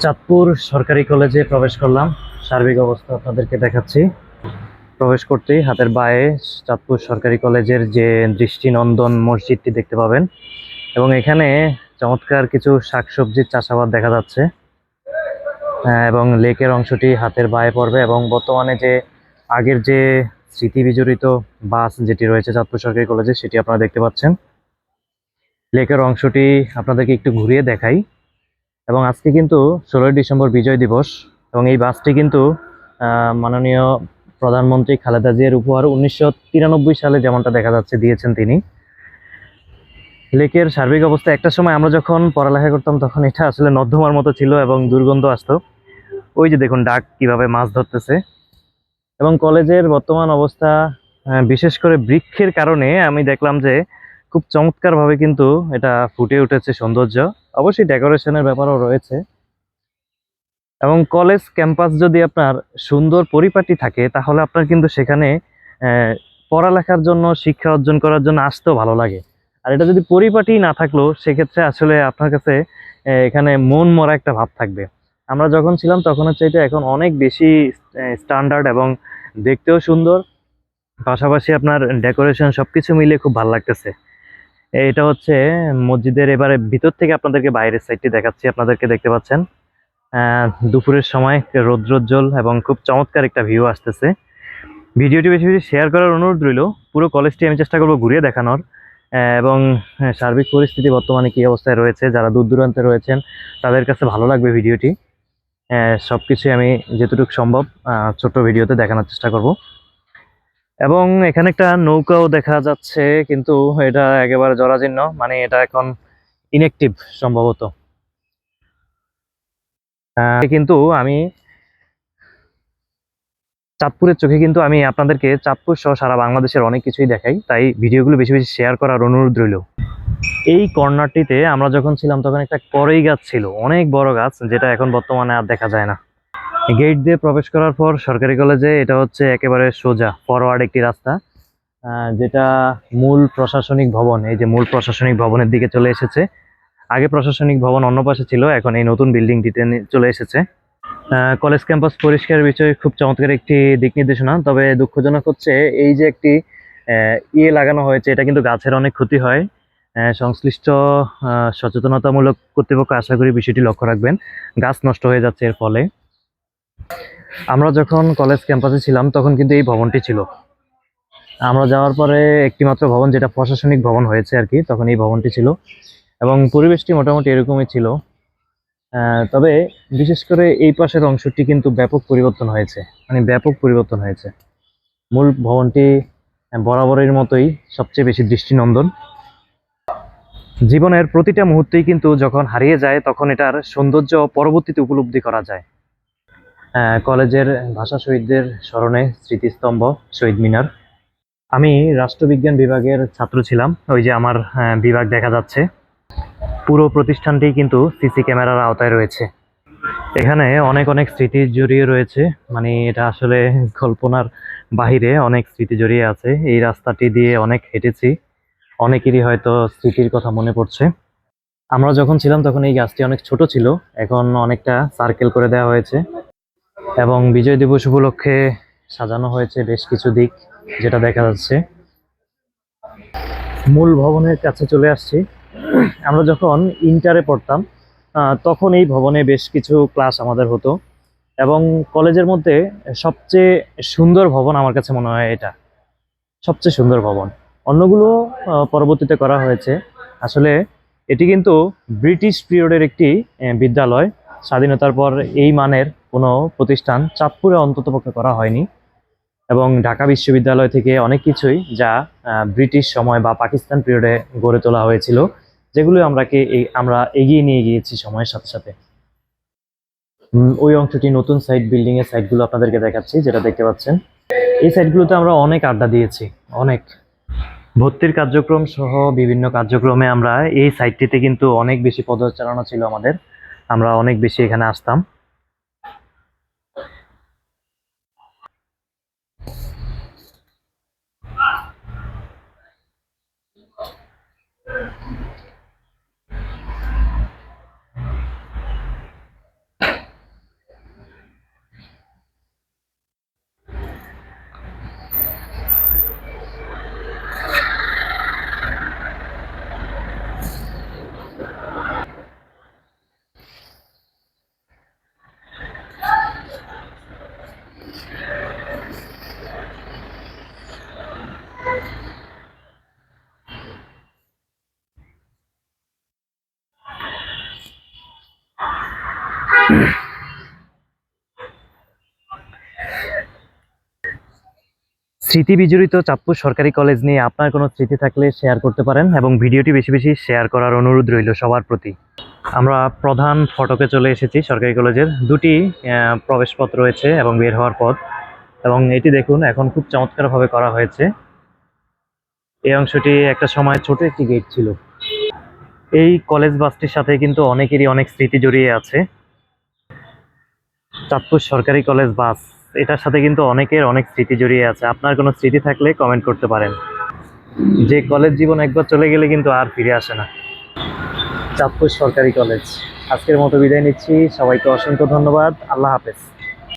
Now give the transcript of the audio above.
চাঁদপুর সরকারি কলেজে প্রবেশ করলাম। সার্বিক অবস্থা আপনাদেরকে দেখাচ্ছি। প্রবেশ করতেই হাতের বায়ে চাঁদপুর সরকারি কলেজের যে দৃষ্টিনন্দন মসজিদটি দেখতে পাবেন। এবং এখানে চমৎকার কিছু শাকসবজির চাষাবাদ দেখা যাচ্ছে। আহ, এবং লেকের অংশটি হাতের বায়ে পড়বে এবং বর্তমানে যে আগের যে স্মৃতি বিজড়িত বাস যেটি রয়েছে চাঁদপুর সরকারি কলেজে সেটি আপনারা দেখতে পাচ্ছেন। লেকের অংশটি আপনাদেরকে একটু ঘুরিয়ে দেখাই। এবং আজকে কিন্তু ষোলোই ডিসেম্বর বিজয় দিবস এবং এই বাসটি কিন্তু মাননীয় প্রধানমন্ত্রী খালেদা জিয়ার উপহার উনিশশো তিরানব্বই সালে যেমনটা দেখা যাচ্ছে দিয়েছেন তিনি। লেকের সার্বিক অবস্থা একটা সময় আমরা যখন পড়ালেখা করতাম তখন এটা আসলে নর্দমার মতো ছিল এবং দুর্গন্ধ আসতো। ওই যে দেখুন ডাক কীভাবে মাছ ধরতেছে। এবং কলেজের বর্তমান অবস্থা বিশেষ করে বৃক্ষের কারণে আমি দেখলাম যে খুব চমৎকারভাবে কিন্তু এটা ফুটে উঠেছে সৌন্দর্য। অবশ্যই ডেকোরেশনের ব্যাপারও রয়েছে। এবং কলেজ ক্যাম্পাস যদি আপনার সুন্দর পরিপাটি থাকে, তাহলে আপনার কিন্তু সেখানে পড়ালেখার জন্য, শিক্ষা অর্জন করার জন্য আসতেও ভালো লাগে। আর এটা যদি পরিপাটি না থাকল, সেক্ষেত্রে আসলে আপনার কাছে এখানে মন মরা একটা ভাব থাকবে। আমরা যখন ছিলাম তখন হচ্ছে এটা এখন অনেক বেশি স্ট্যান্ডার্ড এবং দেখতেও সুন্দর। পাশাপাশি আপনার ডেকোরেশন সবকিছু মিলিয়ে খুব ভালো লাগতেছে। এটা হচ্ছে মসজিদের এবারে ভিতর থেকে আপনাদেরকে বাইরের সাইডটি দেখাচ্ছি, আপনাদেরকে দেখতে পাচ্ছেন। দুপুরের সময় রৌদ্রোজ্জ্বল এবং খুব চমৎকার একটা ভিউ আসতেছে। ভিডিওটি বেশি বেশি শেয়ার করার অনুরোধ রইল, পুরো কলেজটি আমি চেষ্টা করব ঘুরিয়ে দেখানোর। এবং সার্বিক পরিস্থিতি বর্তমানে কী অবস্থায় রয়েছে, যারা দূর দূরান্তে রয়েছেন, তাদের কাছে ভালো লাগবে ভিডিওটি। সব কিছুই আমি যেটুকু সম্ভব ছোট্ট ভিডিওতে দেখানোর চেষ্টা করব। এবং এখানে একটা নৌকাও দেখা যাচ্ছে, কিন্তু এটা একেবারে জরাজীর্ণ মানে এটা এখন ইনএক্টিভ সম্ভবত। কিন্তু আমি চাঁদপুরের চোখে কিন্তু আমি আপনাদেরকে চাঁদপুর সহ সারা বাংলাদেশের অনেক কিছুই দেখাই, তাই ভিডিওগুলো বেশি বেশি শেয়ার করার অনুরোধ রইল। এই কর্নারটিতে আমরা যখন ছিলাম, তখন একটা করই গাছ ছিল, অনেক বড় গাছ, যেটা এখন বর্তমানে আর দেখা যায় না। গেট দিয়ে প্রবেশ করার পর সরকারি কলেজে এটা হচ্ছে একেবারে সোজা ফরওয়ার্ড একটি রাস্তা যেটা মূল প্রশাসনিক ভবন, এই যে মূল প্রশাসনিক ভবনের দিকে চলে এসেছে। আগে প্রশাসনিক ভবন অন্য পাশে ছিল, এখন এই নতুন বিল্ডিংটিতে চলে এসেছে। কলেজ ক্যাম্পাস পরিষ্কার বিষয়ে, খুব চমৎকার একটি দিক নির্দেশনা, তবে দুঃখজনক হচ্ছে এই যে একটি ইয়ে লাগানো হয়েছে, এটা কিন্তু গাছের অনেক ক্ষতি হয়। সংশ্লিষ্ট সচেতনতামূলক কর্তৃপক্ষ আশা করি বিষয়টি লক্ষ্য রাখবেন। গাছ নষ্ট হয়ে যাচ্ছে এর ফলে। আমরা যখন কলেজ ক্যাম্পাসে ছিলাম, তখন কিন্তু এই ভবনটি ছিল। আমরা যাওয়ার পরে একটিমাত্র ভবন, যেটা প্রশাসনিক ভবন হয়েছে আর কি, তখন এই ভবনটি ছিল। এবং পরিবেশটি মোটামুটি এরকমই ছিল। তবে বিশেষ করে এই পাশের অংশটি কিন্তু ব্যাপক পরিবর্তন হয়েছে। মানে ব্যাপক পরিবর্তন হয়েছে। মূল ভবনটি বরাবরের মতোই সবচেয়ে বেশি দৃষ্টিনন্দন। জীবনের প্রতিটা মুহূর্তেই কিন্তু যখন হারিয়ে যায়, তখন এটার সৌন্দর্য পরবর্তীতে উপলব্ধি করা যায়। কলেজের ভাষা শহীদদের স্মরণে স্মৃতিস্তম্ভ শহীদ মিনার। আমি রাষ্ট্রবিজ্ঞান বিভাগের ছাত্র ছিলাম, ওই যে আমার বিভাগ দেখা যাচ্ছে। পুরো প্রতিষ্ঠানটি কিন্তু সিসি ক্যামেরার আওতায় রয়েছে। এখানে অনেক অনেক স্মৃতি জড়িয়ে রয়েছে। মানে এটা আসলে কল্পনার বাহিরে অনেক স্মৃতি জড়িয়ে আছে। এই রাস্তাটি দিয়ে অনেক হেঁটেছি। অনেকেরই হয়তো স্মৃতির কথা মনে পড়ছে। আমরা যখন ছিলাম তখন এই গাছটি অনেক ছোট ছিল। এখন অনেকটা সার্কেল করে দেওয়া হয়েছে। এবং বিজয় দিবস উপলক্ষে সাজানো হয়েছে বেশ কিছু দিক যেটা দেখা যাচ্ছে। মূল ভবনের কাছে চলে আসছি। আমরা যখন ইন্টারে পড়তাম তখন এই ভবনে বেশ কিছু ক্লাস আমাদের হতো এবং কলেজের মধ্যে সবচেয়ে সুন্দর ভবন আমার কাছে মনে হয় এটা। সবচেয়ে সুন্দর ভবন। অন্যগুলো পরবর্তীতে করা হয়েছে। আসলে এটি কিন্তু ব্রিটিশ পিরিয়ডের একটি বিদ্যালয়। স্বাধীনতার পর এই মানের কোনো প্রতিষ্ঠান চাঁদপুরে অন্ততপক্ষে করা হয়নি। এবং ঢাকা বিশ্ববিদ্যালয় থেকে অনেক কিছুই যা ব্রিটিশ সময় বা পাকিস্তান পিরিয়ডে গড়ে তোলা হয়েছিল, যেগুলো আমরা কে আমরা এগিয়ে নিয়ে গিয়েছি সময়ের সাথে সাথে। ওই অংশটি নতুন সাইড বিল্ডিং এর সাইডগুলো আপনাদেরকে দেখাচ্ছি, যেটা দেখতে পাচ্ছেন। এই সাইডগুলোতে আমরা অনেক আড্ডা দিয়েছি, অনেক। ভর্তির কার্যক্রম সহ বিভিন্ন কার্যক্রমে আমরা এই সাইটটিতে কিন্তু অনেক বেশি পদচারণা ছিল আমাদের। আমরা অনেক বেশি এখানে আসতাম। স্মৃতি বিজড়িত চাঁদপুর সরকারি কলেজ নিয়ে আপনার কোনো স্মৃতি থাকলে শেয়ার করতে পারেন এবং ভিডিওটি বেশি বেশি শেয়ার করার অনুরোধ রইল সবার প্রতি। আমরা প্রধান ফটকে চলে এসেছি সরকারি কলেজের। দুটি প্রবেশপথ রয়েছে এবং বের হওয়ার পথ। এবং এটি দেখুন, এখন খুব চমৎকারভাবে করা হয়েছে। এই অংশটি একটা সময় ছোট একটি গেট ছিল। এই কলেজ বাসটির সাথে কিন্তু অনেকেরই অনেক স্মৃতি জড়িয়ে আছে। চাঁদপুর সরকারি কলেজ বাস। এটার সাথে কিন্তু অনেকের অনেক স্মৃতি জড়িয়ে আছে। আপনার কোনো স্মৃতি থাকলে কমেন্ট করতে পারেন। যে কলেজ জীবন একবার চলে গেলে কিন্তু আর ফিরে আসে না। চাঁদপুর সরকারি কলেজ আজকের মতো বিদায় নিচ্ছি। সবাইকে অসংখ্য ধন্যবাদ। আল্লাহ হাফেজ।